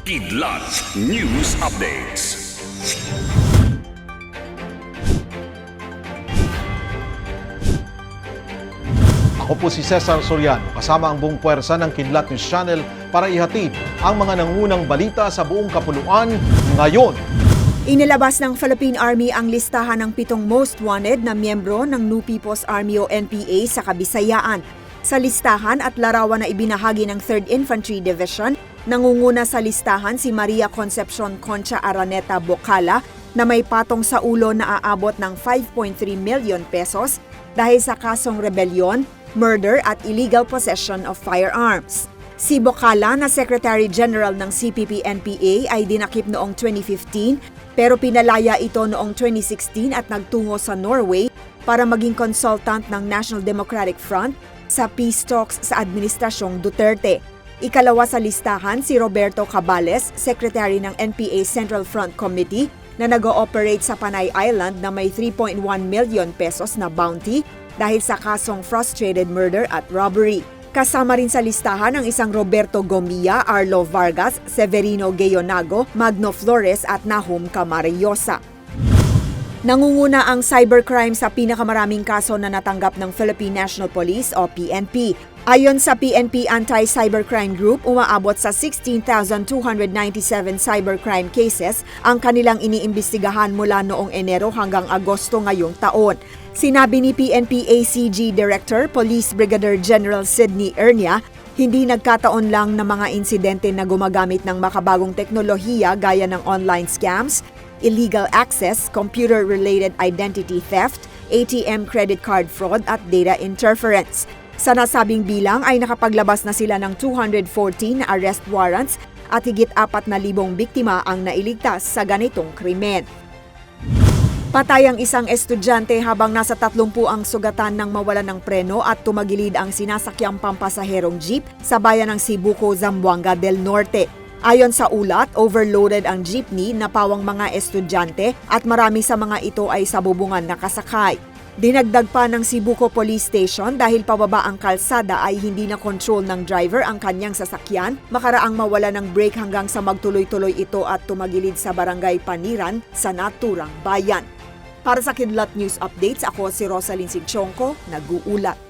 Kidlat News Updates. Ako po si Cesar Soriano, kasama ang buong puwersa ng Kidlat News Channel para ihatid ang mga nangunang balita sa buong kapuluan ngayon. Inilabas ng Philippine Army ang listahan ng pitong most wanted na miyembro ng New People's Army o NPA sa Kabisayaan. Sa listahan at larawan na ibinahagi ng 3rd Infantry Division, nangunguna sa listahan si Maria Concepcion Concha Araneta Bocala na may patong sa ulo na aabot ng 5.3 million pesos dahil sa kasong rebellion, murder at illegal possession of firearms. Si Bocala na Secretary General ng CPP-NPA ay dinakip noong 2015 pero pinalaya ito noong 2016 at nagtungo sa Norway para maging consultant ng National Democratic Front sa peace talks sa Administrasyong Duterte. Ikalawa sa listahan si Roberto Cabales, Secretary ng NPA Central Front Committee na nag-ooperate sa Panay Island na may 3.1 million pesos na bounty dahil sa kasong frustrated murder at robbery. Kasama rin sa listahan ang isang Roberto Gomia, Arlo Vargas, Severino Geonago, Magno Flores at Nahum Camariosa. Nangunguna ang cybercrime sa pinakamaraming kaso na natanggap ng Philippine National Police o PNP. Ayon sa PNP Anti-Cybercrime Group, umaabot sa 16,297 cybercrime cases ang kanilang iniimbestigahan mula noong Enero hanggang Agosto ngayong taon. Sinabi ni PNP ACG Director Police Brigadier General Sidney Ernia, hindi nagkataon lang na mga insidente na gumagamit ng makabagong teknolohiya gaya ng online scams, illegal access, computer-related identity theft, ATM credit card fraud at data interference. Sa nasabing bilang ay nakapaglabas na sila ng 214 na arrest warrants at higit 4,000 biktima ang nailigtas sa ganitong krimen. Patay ang isang estudyante habang nasa 30 ang sugatan ng mawalan ng preno at tumagilid ang sinasakyang pampasaherong jeep sa bayan ng Sibuco, Zamboanga del Norte. Ayon sa ulat, overloaded ang jeepney na pawang mga estudyante at marami sa mga ito ay sa bubungan nakasakay. Dinagdag pa ng Sibuco Police Station dahil pababa ang kalsada ay hindi na control ng driver ang kanyang sasakyan, makaraang mawala ng brake hanggang sa magtuloy-tuloy ito at tumagilid sa barangay Paniran sa naturang bayan. Para sa Kidlat News Updates, ako si Rosalyn Sigchonko, nag-uulat.